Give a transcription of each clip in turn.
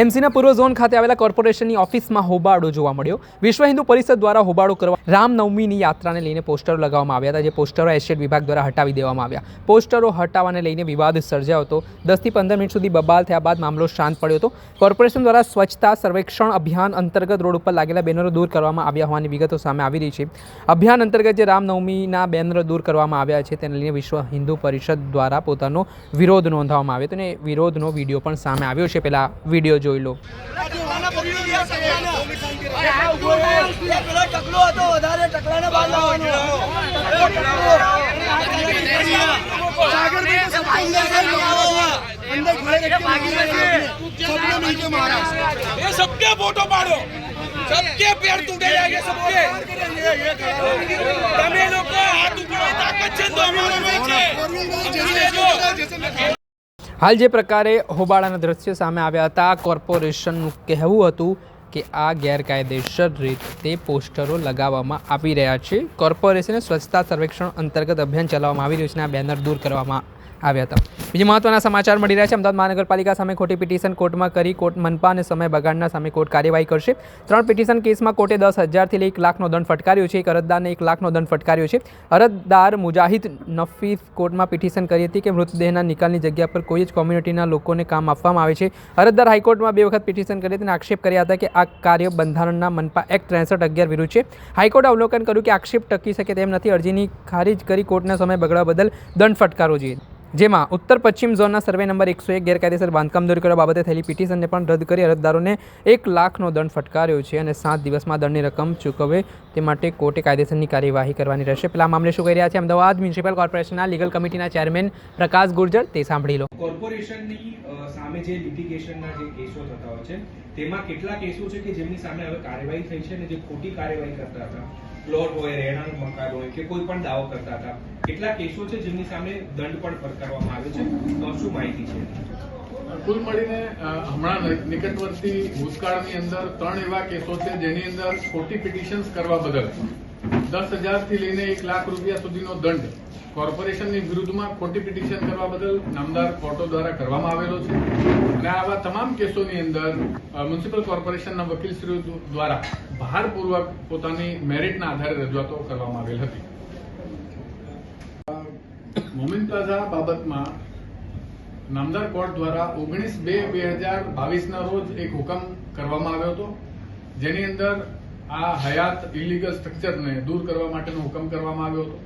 એમસીના પૂર્વ ઝોન ખાતે આવેલા કોર્પોરેશનની ઓફિસમાં હોબાળો જોવા મળ્યો. વિશ્વ હિન્દુ પરિષદ દ્વારા હોબાળો કરવા રામનવમીની યાત્રાને લઈને પોસ્ટરો લગાવવામાં આવ્યા હતા, જે પોસ્ટરો એસ્ટેટ વિભાગ દ્વારા હટાવી દેવામાં આવ્યા. પોસ્ટરો હટાવવાને લઈને વિવાદ સર્જાયો હતો. દસથી પંદર મિનિટ સુધી બબાલ થયા બાદ મામલો શાંત પડ્યો હતો. કોર્પોરેશન દ્વારા સ્વચ્છતા સર્વેક્ષણ અભિયાન અંતર્ગત રોડ ઉપર લાગેલા બેનરો દૂર કરવામાં આવ્યા હોવાની વિગતો સામે આવી રહી છે. અભિયાન અંતર્ગત જે રામનવમીના બેનરો દૂર કરવામાં આવ્યા છે, તેને લઈને વિશ્વ હિન્દુ પરિષદ દ્વારા પોતાનો વિરોધ નોંધાવવામાં આવ્યો હતો અને વિરોધનો વીડિયો પણ સામે આવ્યો છે. પહેલાં વીડિયો જોઈ લો પેલો ટકલો હતો વધારે ટકલાને બહાર લાવવાનો ये सबके फोटो पाड़ो सबके पैर टूटे जाएंगे सबके તમે લોકો હાથ ઉપાડો તાકાત હાલ જે પ્રકારે હોબાળાના દ્રશ્યો સામે આવ્યા હતા, કોર્પોરેશનનું કહેવું હતું કે આ ગેરકાયદેસર રીતે પોસ્ટરો લગાવવામાં આવી રહ્યા છે. કોર્પોરેશને સ્વચ્છતા સર્વેક્ષણ અંતર્ગત અભિયાન ચલાવવામાં આવી રહ્યું છે અને આ બેનર દૂર કરવામાં આવ્યા હતા. બીજા મહત્વના સમાચાર મળી રહ્યા છે. અમદાવાદ મહાનગરપાલિકા સામે ખોટી પિટિશન કોર્ટમાં કરી કોર્ટ મનપા અને સમય બગાડના સામે કોર્ટ કાર્યવાહી કરશે. ત્રણ પિટિશન કેસમાં કોર્ટે દસ હજારથી લઈ એક લાખનો દંડ ફટકાર્યો છે. એક અરજદારને એક લાખનો દંડ ફટકાર્યો છે. અરજદાર મુજાહિદ નફીસ કોર્ટમાં પિટિશન કરી હતી કે મૃતદેહના નિકાલની જગ્યા પર કોઈ જ કોમ્યુનિટીના લોકોને કામ આપવામાં આવે છે. અરજદાર હાઈકોર્ટમાં બે વખત પિટિશન કરી હતી અને આક્ષેપ કર્યા હતા કે આ કાર્ય બંધારણના મનપા એક્ટ ત્રેસઠ અગિયાર વિરુદ્ધ છે. હાઈકોર્ટે અવલોકન કર્યું કે આક્ષેપ ટકી શકે તેમ નથી. અરજીની ખારીજ કરી કોર્ટના સમય બગડવા બદલ દંડ ફટકારવો જોઈએ. જેમાં ઉત્તર પશ્ચિમ ઝોનના સર્વે નંબર એકસો એક ગેરકાયદેસર બાંધકામ દૂર કરવા બાબતે થયેલી પિટિશનને પણ રદ કરી અરજદારોને એક લાખનો દંડ ફટકાર્યો છે અને સાત દિવસમાં દંડની રકમ ચૂકવે તે માટે કોર્ટે કાયદેસરની કાર્યવાહી કરવાની રહેશે. પેલા મામલે શું કહી રહ્યા છે? અમદાવાદ મ્યુનિસિપલ કોર્પોરેશનના લીગલ કમિટીના ચેરમેન પ્રકાશ ગુર્જર, તે સાંભળી લો. કોર્પોરેશનની સામે જે લિટિગેશનના જે કેસો થતા હોય છે, તેમાં કેટલા કેસો છે કે જેમની સામે હવે કાર્યવાહી થઈ છે અને જે ખોટી કાર્યવાહી કરતા હતા? પ્લોટ હોય, રહેણાંક મકાન હોય કે કોઈ પણ દાવો કરતા હતા. કેટલા કેસો છે જેમની સામે દંડ પણ ફટકારવામાં આવ્યો છે? તો શું માહિતી છે? કુલ મળીને હમણાં નિકટવર્તી ભૂતકાળની અંદર ત્રણ એવા કેસો છે જેની અંદર ખોટી પિટિશન્સ કરવા બદલ. દસ હજારથી લઈને એક લાખ રૂપિયા સુધીનો દંડ કોર્પોરેશનની વિરુદ્ધમાં ખોટી પિટિશન કરવા બદલ નામદાર કોર્ટો દ્વારા કરવામાં આવેલો છે. અને આવા તમામ કેસોની અંદર મ્યુનિસિપલ કોર્પોરેશનના વકીલશ્રીઓ દ્વારા ભારપૂર્વક પોતાની મેરિટના આધારે રજૂઆતો કરવામાં આવેલ હતી. મોમિન બાબતમાં નામદાર કોર્ટ દ્વારા ઓગણીસ બે બે હજાર બાવીસના રોજ એક હુકમ કરવામાં આવ્યો હતો. જેની અંદર આ હયાત ઇલીગલ સ્ટ્રક્ચરને દૂર કરવા માટેનો હુકમ કરવામાં આવ્યો હતો.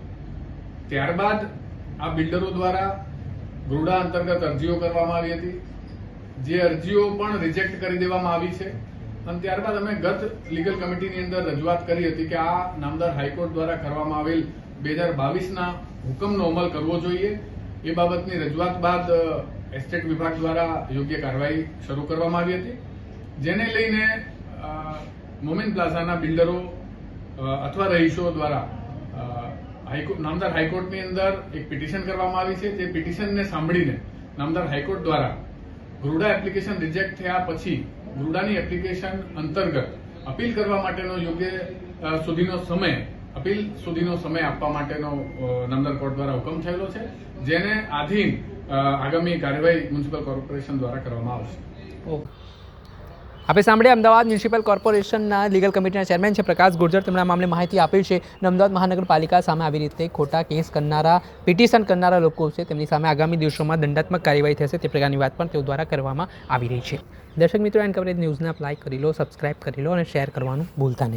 ત્યારબાદ આ બિલ્ડરો દ્વારા ગૃડા અંતર્ગત અરજીઓ કરવામાં આવી હતી. જે અરજીઓ પણ રિજેક્ટ કરી દેવામાં આવી છે. અને ત્યારબાદ અમે ગત લીગલ કમિટીની અંદર રજૂઆત કરી હતી કે આ નામદાર હાઈકોર્ટ દ્વારા કરવામાં આવેલ બે હજાર બાવીસના હુકમનો અમલ કરવો જોઈએ. એ બાબતની રજૂઆત બાદ એસ્ટેટ વિભાગ દ્વારા યોગ્ય કાર્યવાહી શરૂ કરવામાં આવી હતી. જેને લઈને મોમિન પ્લાઝાના બિલ્ડરો અથવા રહીશો દ્વારા હાઈકોર્ટ નામદાર હાઈકોર્ટની અંદર એક પિટિશન કરવામાં આવી છે. જે પિટિશનને સાંભળીને નામદાર હાઈકોર્ટ દ્વારા ગ્રુડા એપ્લિકેશન રિજેક્ટ થયા પછી ગ્રુડાની એપ્લિકેશન અંતર્ગત અપીલ કરવા માટેનો યોગ્ય સુધીનો સમય અપીલ સુધીનો સમય આપવા માટેનો અ, નામદાર કોર્ટ દ્વારા હુકમ થયેલો છે જેને આધીન આગામી કાર્યવાહી મ્યુનિસિપલ કોર્પોરેશન દ્વારા કરવામાં આવશે. આપણે સાંભળે અમદાવાદ મ્યુનિસિપલ કોર્પોરેશનના લીગલ કમિટીના ચેરમેન છે પ્રકાશ ગુર્જર. તેમણે આ મામલે માહિતી આપી છે. અને અમદાવાદ મહાનગરપાલિકા સામે આવી રીતે ખોટા કેસ કરનારા, પિટિશન કરનારા લોકો છે. તેમની સામે આગામી દિવસોમાં દંડાત્મક કાર્યવાહી થશે. તે પ્રકારની વાત પણ તેઓ દ્વારા કરવામાં આવી રહી છે. દર્શક મિત્રો એન કવરેજ ન્યૂઝને અપ્લાય કરી લો સબસ્ક્રાઇબ કરી લો અને શેર કરવાનું ભૂલતા નહીં.